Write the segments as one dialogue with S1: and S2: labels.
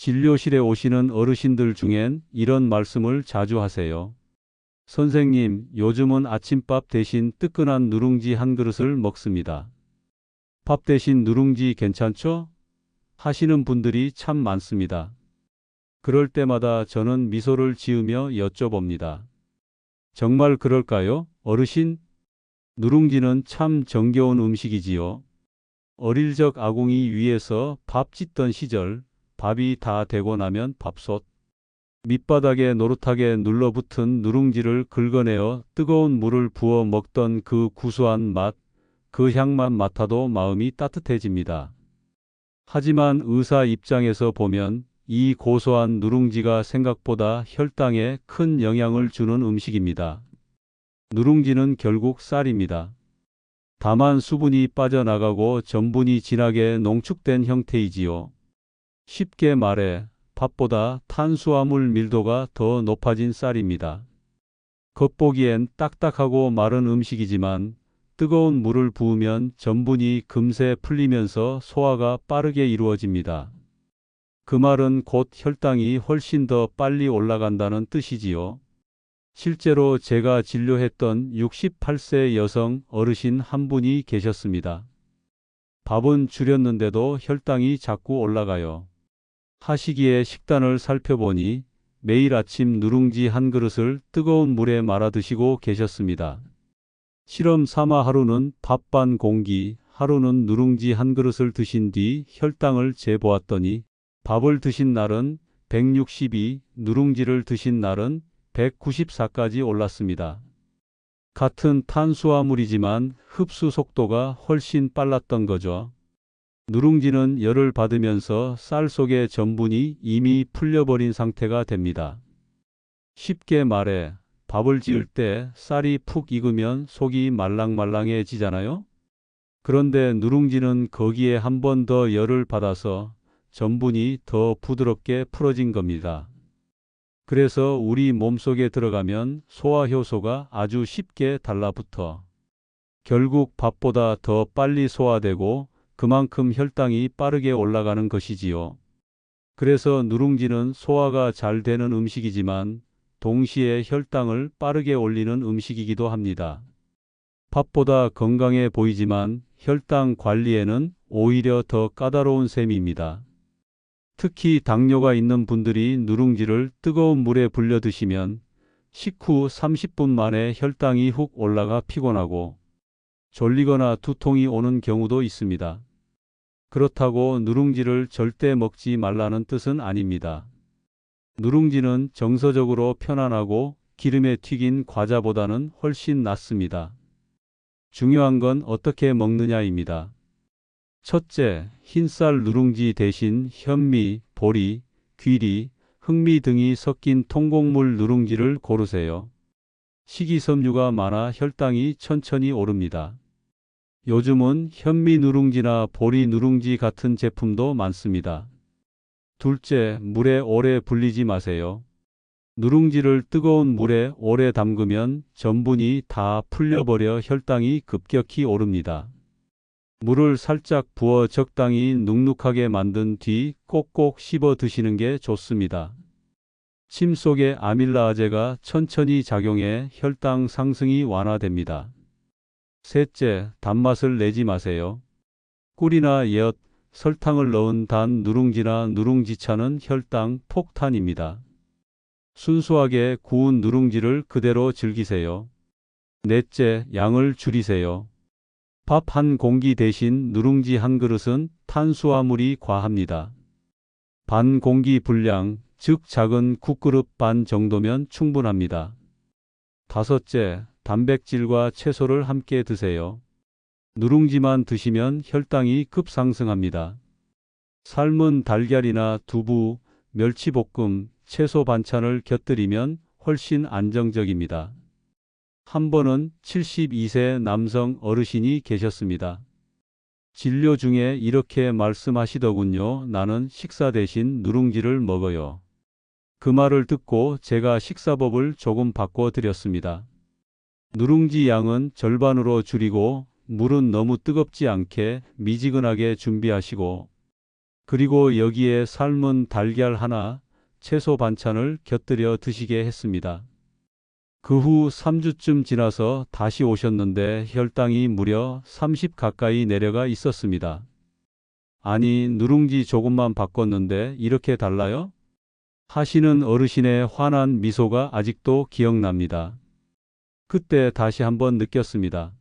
S1: 진료실에 오시는 어르신들 중엔 이런 말씀을 자주 하세요. 선생님, 요즘은 아침밥 대신 뜨끈한 누룽지 한 그릇을 먹습니다. 밥 대신 누룽지 괜찮죠? 하시는 분들이 참 많습니다. 그럴 때마다 저는 미소를 지으며 여쭤봅니다. 정말 그럴까요? 어르신? 누룽지는 참 정겨운 음식이지요. 어릴 적 아궁이 위에서 밥 짓던 시절, 밥이 다 되고 나면 밥솥, 밑바닥에 노릇하게 눌러붙은 누룽지를 긁어내어 뜨거운 물을 부어 먹던 그 구수한 맛, 그 향만 맡아도 마음이 따뜻해집니다. 하지만 의사 입장에서 보면 이 고소한 누룽지가 생각보다 혈당에 큰 영향을 주는 음식입니다. 누룽지는 결국 쌀입니다. 다만 수분이 빠져나가고 전분이 진하게 농축된 형태이지요. 쉽게 말해 밥보다 탄수화물 밀도가 더 높아진 쌀입니다. 겉보기엔 딱딱하고 마른 음식이지만 뜨거운 물을 부으면 전분이 금세 풀리면서 소화가 빠르게 이루어집니다. 그 말은 곧 혈당이 훨씬 더 빨리 올라간다는 뜻이지요. 실제로 제가 진료했던 68세 여성 어르신 한 분이 계셨습니다. 밥은 줄였는데도 혈당이 자꾸 올라가요. 하시기에 식단을 살펴보니 매일 아침 누룽지 한 그릇을 뜨거운 물에 말아 드시고 계셨습니다. 실험 삼아 하루는 밥 반 공기, 하루는 누룽지 한 그릇을 드신 뒤 혈당을 재보았더니 밥을 드신 날은 162, 누룽지를 드신 날은 194까지 올랐습니다. 같은 탄수화물이지만 흡수 속도가 훨씬 빨랐던 거죠. 누룽지는 열을 받으면서 쌀 속의 전분이 이미 풀려버린 상태가 됩니다. 쉽게 말해 밥을 지을 때 쌀이 푹 익으면 속이 말랑말랑해지잖아요? 그런데 누룽지는 거기에 한 번 더 열을 받아서 전분이 더 부드럽게 풀어진 겁니다. 그래서 우리 몸속에 들어가면 소화 효소가 아주 쉽게 달라붙어 결국 밥보다 더 빨리 소화되고 그만큼 혈당이 빠르게 올라가는 것이지요. 그래서 누룽지는 소화가 잘 되는 음식이지만 동시에 혈당을 빠르게 올리는 음식이기도 합니다. 밥보다 건강해 보이지만 혈당 관리에는 오히려 더 까다로운 셈입니다. 특히 당뇨가 있는 분들이 누룽지를 뜨거운 물에 불려 드시면 식후 30분 만에 혈당이 훅 올라가 피곤하고 졸리거나 두통이 오는 경우도 있습니다. 그렇다고 누룽지를 절대 먹지 말라는 뜻은 아닙니다. 누룽지는 정서적으로 편안하고 기름에 튀긴 과자보다는 훨씬 낫습니다. 중요한 건 어떻게 먹느냐입니다. 첫째, 흰쌀 누룽지 대신 현미, 보리, 귀리, 흑미 등이 섞인 통곡물 누룽지를 고르세요. 식이섬유가 많아 혈당이 천천히 오릅니다. 요즘은 현미 누룽지나 보리 누룽지 같은 제품도 많습니다. 둘째, 물에 오래 불리지 마세요. 누룽지를 뜨거운 물에 오래 담그면 전분이 다 풀려버려 혈당이 급격히 오릅니다. 물을 살짝 부어 적당히 눅눅하게 만든 뒤 꼭꼭 씹어 드시는 게 좋습니다. 침 속의 아밀라아제가 천천히 작용해 혈당 상승이 완화됩니다. 셋째, 단맛을 내지 마세요. 꿀이나 엿, 설탕을 넣은 단 누룽지나 누룽지차는 혈당 폭탄입니다. 순수하게 구운 누룽지를 그대로 즐기세요. 넷째, 양을 줄이세요. 밥 한 공기 대신 누룽지 한 그릇은 탄수화물이 과합니다. 반 공기 분량, 즉 작은 국그릇 반 정도면 충분합니다. 다섯째, 단백질과 채소를 함께 드세요. 누룽지만 드시면 혈당이 급상승합니다. 삶은 달걀이나 두부, 멸치볶음, 채소 반찬을 곁들이면 훨씬 안정적입니다. 한 번은 72세 남성 어르신이 계셨습니다. 진료 중에 이렇게 말씀하시더군요. 나는 식사 대신 누룽지를 먹어요. 그 말을 듣고 제가 식사법을 조금 바꿔 드렸습니다. 누룽지 양은 절반으로 줄이고 물은 너무 뜨겁지 않게 미지근하게 준비하시고 그리고 여기에 삶은 달걀 하나, 채소 반찬을 곁들여 드시게 했습니다. 그 후 3주쯤 지나서 다시 오셨는데 혈당이 무려 30 가까이 내려가 있었습니다. 아니, 누룽지 조금만 바꿨는데 이렇게 달라요? 하시는 어르신의 환한 미소가 아직도 기억납니다. 그때 다시 한번 느꼈습니다.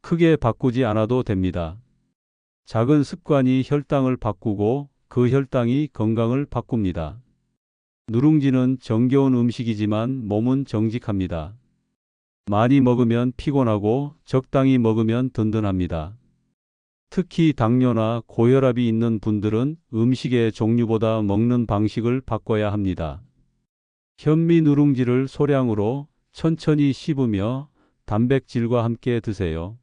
S1: 크게 바꾸지 않아도 됩니다. 작은 습관이 혈당을 바꾸고 그 혈당이 건강을 바꿉니다. 누룽지는 정겨운 음식이지만 몸은 정직합니다. 많이 먹으면 피곤하고 적당히 먹으면 든든합니다. 특히 당뇨나 고혈압이 있는 분들은 음식의 종류보다 먹는 방식을 바꿔야 합니다. 현미 누룽지를 소량으로 천천히 씹으며 단백질과 함께 드세요.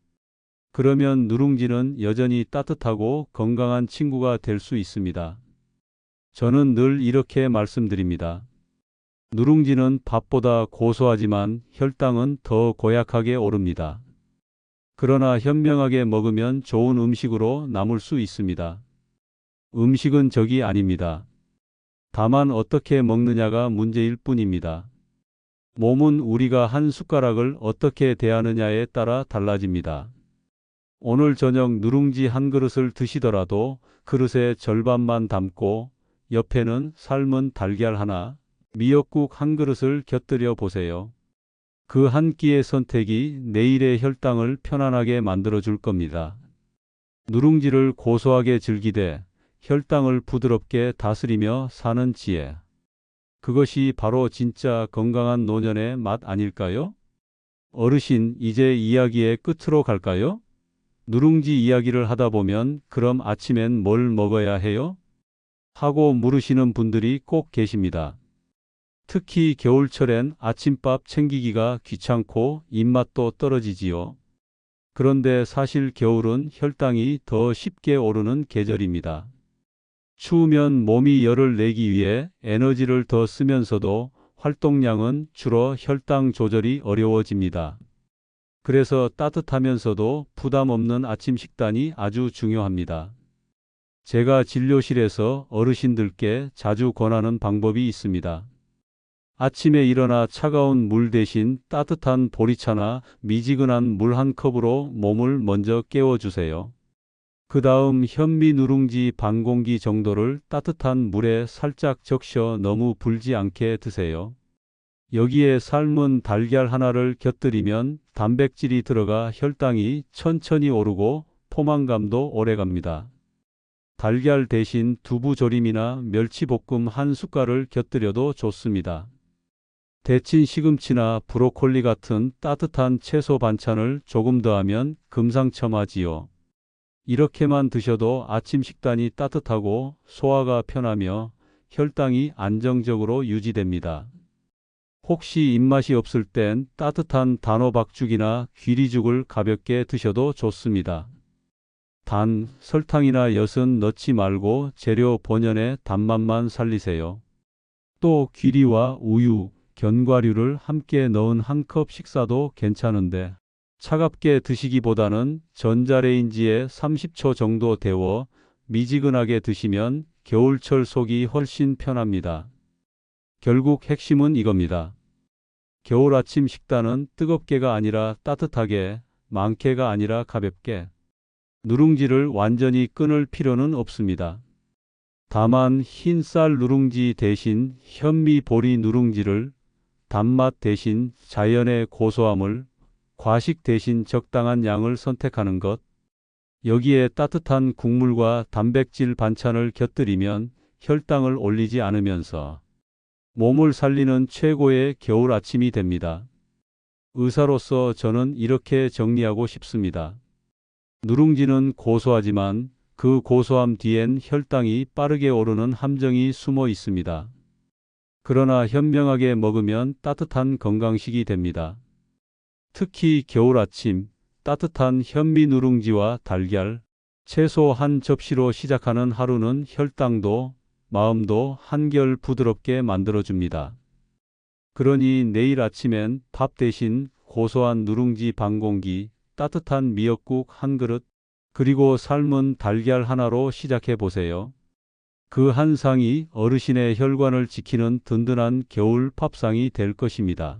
S1: 그러면 누룽지는 여전히 따뜻하고 건강한 친구가 될 수 있습니다. 저는 늘 이렇게 말씀드립니다. 누룽지는 밥보다 고소하지만 혈당은 더 고약하게 오릅니다. 그러나 현명하게 먹으면 좋은 음식으로 남을 수 있습니다. 음식은 적이 아닙니다. 다만 어떻게 먹느냐가 문제일 뿐입니다. 몸은 우리가 한 숟가락을 어떻게 대하느냐에 따라 달라집니다. 오늘 저녁 누룽지 한 그릇을 드시더라도 그릇에 절반만 담고 옆에는 삶은 달걀 하나, 미역국 한 그릇을 곁들여 보세요. 그 한 끼의 선택이 내일의 혈당을 편안하게 만들어 줄 겁니다. 누룽지를 고소하게 즐기되 혈당을 부드럽게 다스리며 사는 지혜. 그것이 바로 진짜 건강한 노년의 맛 아닐까요? 어르신, 이제 이야기의 끝으로 갈까요? 누룽지 이야기를 하다 보면 그럼 아침엔 뭘 먹어야 해요? 하고 물으시는 분들이 꼭 계십니다. 특히 겨울철엔 아침밥 챙기기가 귀찮고 입맛도 떨어지지요. 그런데 사실 겨울은 혈당이 더 쉽게 오르는 계절입니다. 추우면 몸이 열을 내기 위해 에너지를 더 쓰면서도 활동량은 줄어 혈당 조절이 어려워집니다. 그래서 따뜻하면서도 부담 없는 아침 식단이 아주 중요합니다. 제가 진료실에서 어르신들께 자주 권하는 방법이 있습니다. 아침에 일어나 차가운 물 대신 따뜻한 보리차나 미지근한 물 한 컵으로 몸을 먼저 깨워주세요. 그 다음 현미 누룽지 반 공기 정도를 따뜻한 물에 살짝 적셔 너무 불지 않게 드세요. 여기에 삶은 달걀 하나를 곁들이면 단백질이 들어가 혈당이 천천히 오르고 포만감도 오래갑니다. 달걀 대신 두부조림이나 멸치볶음 한 숟갈을 곁들여도 좋습니다. 데친 시금치나 브로콜리 같은 따뜻한 채소 반찬을 조금 더하면 금상첨화지요. 이렇게만 드셔도 아침 식단이 따뜻하고 소화가 편하며 혈당이 안정적으로 유지됩니다. 혹시 입맛이 없을 땐 따뜻한 단호박죽이나 귀리죽을 가볍게 드셔도 좋습니다. 단, 설탕이나 엿은 넣지 말고 재료 본연의 단맛만 살리세요. 또 귀리와 우유, 견과류를 함께 넣은 한 컵 식사도 괜찮은데 차갑게 드시기보다는 전자레인지에 30초 정도 데워 미지근하게 드시면 겨울철 속이 훨씬 편합니다. 결국 핵심은 이겁니다. 겨울 아침 식단은 뜨겁게가 아니라 따뜻하게, 많게가 아니라 가볍게. 누룽지를 완전히 끊을 필요는 없습니다. 다만 흰 쌀 누룽지 대신 현미 보리 누룽지를 단맛 대신 자연의 고소함을 과식 대신 적당한 양을 선택하는 것. 여기에 따뜻한 국물과 단백질 반찬을 곁들이면 혈당을 올리지 않으면서 몸을 살리는 최고의 겨울 아침이 됩니다. 의사로서 저는 이렇게 정리하고 싶습니다. 누룽지는 고소하지만 그 고소함 뒤엔 혈당이 빠르게 오르는 함정이 숨어 있습니다. 그러나 현명하게 먹으면 따뜻한 건강식이 됩니다. 특히 겨울 아침 따뜻한 현미 누룽지와 달걀, 채소 한 접시로 시작하는 하루는 혈당도 마음도 한결 부드럽게 만들어줍니다. 그러니 내일 아침엔 밥 대신 고소한 누룽지 반 공기, 따뜻한 미역국 한 그릇, 그리고 삶은 달걀 하나로 시작해 보세요. 그 한 상이 어르신의 혈관을 지키는 든든한 겨울 밥상이 될 것입니다.